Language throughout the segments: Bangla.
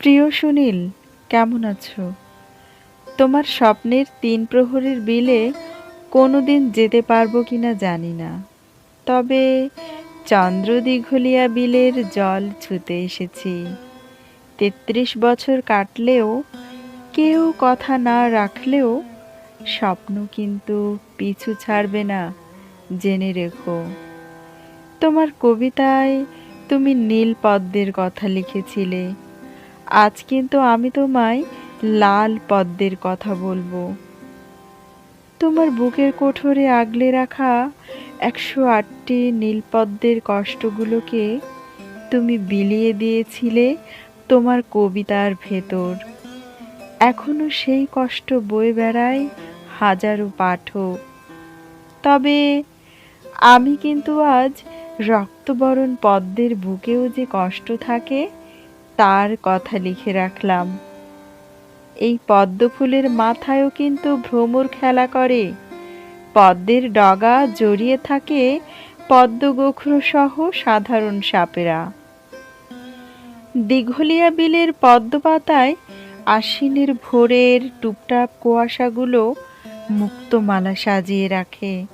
প্রিয় সুনীল, কেমন আছো? তোমার স্বপ্নের তিন প্রহরের বিলে কোনোদিন যেতে পারব কিনা জানি না। তবে চন্দ্র দীঘলিয়া বিলের জল ছুতে এসেছি। তেত্রিশ বছর কাটলেও, কেউ কথা না রাখলেও স্বপ্ন কিন্তু পিছু ছাড়বে না, জেনে রেখো। তোমার কবিতায় তুমি নীল পদ্মের কথা লিখেছিলে। আজ কিন্তু আমি তোমায় লাল পদ্মের কথা বলব। তোমার বুকের কোঠরে আগলে রাখা একশো আটটি নীলপদ্মের কষ্টগুলোকে তুমি বিলিয়ে দিয়েছিলে তোমার কবিতার ভেতর। এখনও সেই কষ্ট বয়ে বেড়ায় হাজারো পাঠক। তবে আমি কিন্তু আজ রক্তবরণ পদ্মের বুকেও যে কষ্ট থাকে তার কথা লিখে রাখলাম। এই পদ্ম ফুলের মাথায়ও কিন্তু ভ্রমর খেলা করে। পদ্মের ডগা জড়িয়ে থাকে সহ সাধারণ সাপেরা। দীঘলিয়া বিলের পদ্ম পাতায় আশ্বিনের ভোরের টুপটাপ কুয়াশাগুলো মুক্তমালা সাজিয়ে রাখে।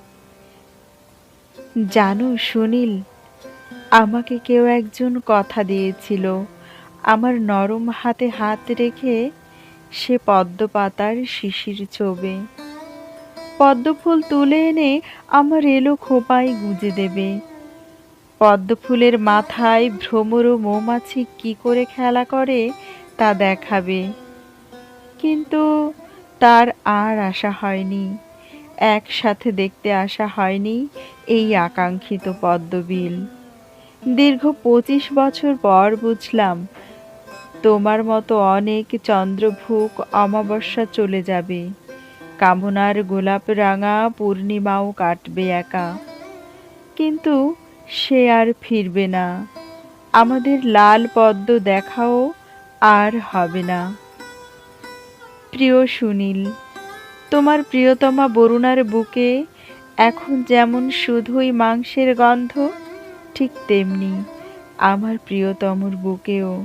জানো সুনীল, আমাকে কেউ একজন কথা দিয়েছিল। আমার নরম হাতে হাত রেখে সে পদ্ম পাতার শিশির চোবে পদ্ম ফুল তুলে এনে আমার এলো খোপায় গুজে দেবে। পদ্ম ফুলের মাথায় ভ্রমর ও মৌমাছি কি করে খেলা করে তা দেখাবে। কিন্তু তার আর আশা হয়নি। একসাথে দেখতে আসা হয়নি এই আকাঙ্ক্ষিত পদ্মবিল। দীর্ঘ পঁচিশ বছর পর বুঝলাম তোমার মতো অনেক চন্দ্রভুক অমাবস্যা চলে যাবে। কামনার গোলাপ রাঙা পূর্ণিমাও কাটবে একা। কিন্তু সে আর ফিরবে না। আমাদের লাল পদ্ম দেখাও আর হবে না। প্রিয় সুনীল, তোমার প্রিয়তমা বরুণার বুকে এখন যেমন শুধুই মাংসের গন্ধ, ঠিক তেমনি আমার প্রিয়তমর বুকেও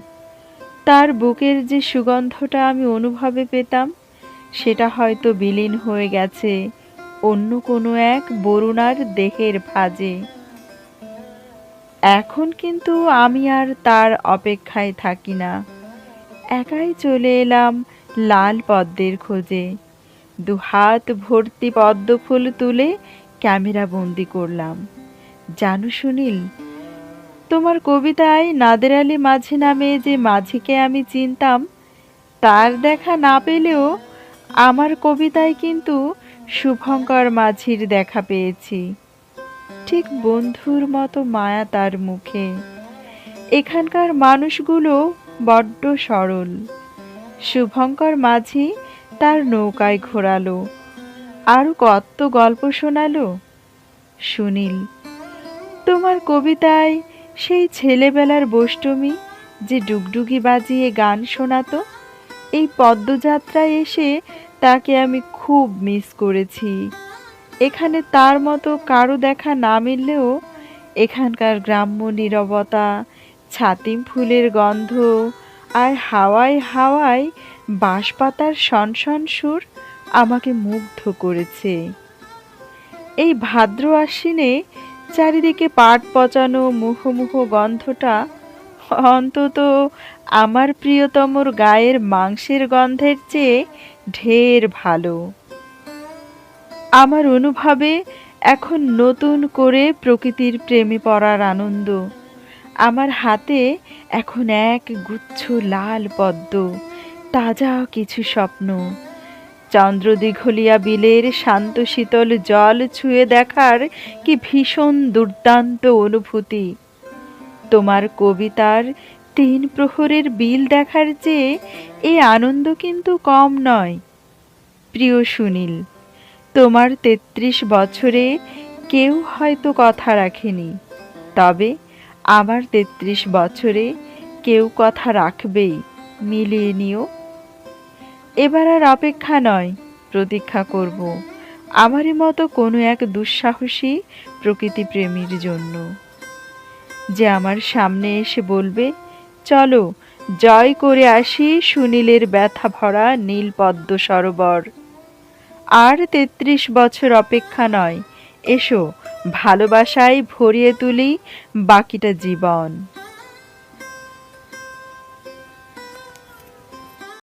তার বুকের যে সুগন্ধটা আমি অনুভবে পেতাম, সেটা হয়তো বিলীন হয়ে গেছে অন্য কোনো এক বরুণার দেহের ভাজে। এখন কিন্তু আমি আর তার অপেক্ষায় থাকি না। একাই চলে এলাম লাল পদ্মের খোঁজে। দু হাত ভর্তি পদ্ম ফুল তুলে ক্যামেরা বন্দি করলাম। জানো সুনীল তোমার কবিতায় নাদের আলী মাঝি নামে যে মাঝিকে আমি চিনতাম, তার দেখা না পেলেও আমার কবিতায় কিন্তু শুভঙ্কর মাঝির দেখা পেয়েছি। ঠিক বন্ধুর মতো মায়া তার মুখে। এখানকার মানুষগুলো বড্ড সরল। শুভঙ্কর মাঝি তার নৌকায় ঘোরালো আরও কত গল্প শোনালো। সুনীল, তোমার কবিতায় সেই ছেলেবেলার বষ্টমী যে ডুগডুগি বাজিয়ে গান শোনাতো, এই পদ্মযাত্রায় এসে তাকে আমি খুব মিস করেছি। এখানে তার মতো কারও দেখা না মিললেও এখানকার গ্রাম্য নীরবতা, ছাতিম ফুলের গন্ধ আর হাওয়ায় হাওয়ায় বাঁশপাতার শনশন সুর আমাকে মুগ্ধ করেছে। এই ভাদ্র আশ্বিনে চারিদিকে পাট পচানো মুখোমুখ গন্ধটা অন্তত আমার প্রিয়তমর গায়ের মাংসের গন্ধের চেয়ে ঢের ভালো। আমার অনুভবে এখন নতুন করে প্রকৃতির প্রেমে পড়ার আনন্দ। আমার হাতে এখন এক গুচ্ছ লাল পদ্ম, তাজা কিছু স্বপ্ন। চন্দ্রদীঘলিয়া বিলের শান্ত শীতল জল ছুঁয়ে দেখার কি ভীষণ দুর্দান্ত অনুভূতি। তোমার কবিতার তিন প্রহরের বিল দেখার চেয়ে এ আনন্দ কিন্তু কম নয়। প্রিয় সুনীল, তোমার তেত্রিশ বছরে কেউ হয়তো কথা রাখেনি, তবে আমার তেত্রিশ বছরে কেউ কথা রাখবেই। মিলিয়ে নিও এবার আর অপেক্ষা নয়, প্রতীক্ষা করব। আমারই মতো কোনো এক দুঃসাহসী প্রকৃতিপ্রেমীর জন্য। যে আমার সামনে এসে বলবে, চলো, জয় করে আসি সুনীলের ব্যথা ভরা নীল পদ্ম সরোবর। আর তেত্রিশ বছর অপেক্ষা নয়, এসো, ভালোবাসায় ভরিয়ে তুলি বাকিটা জীবন।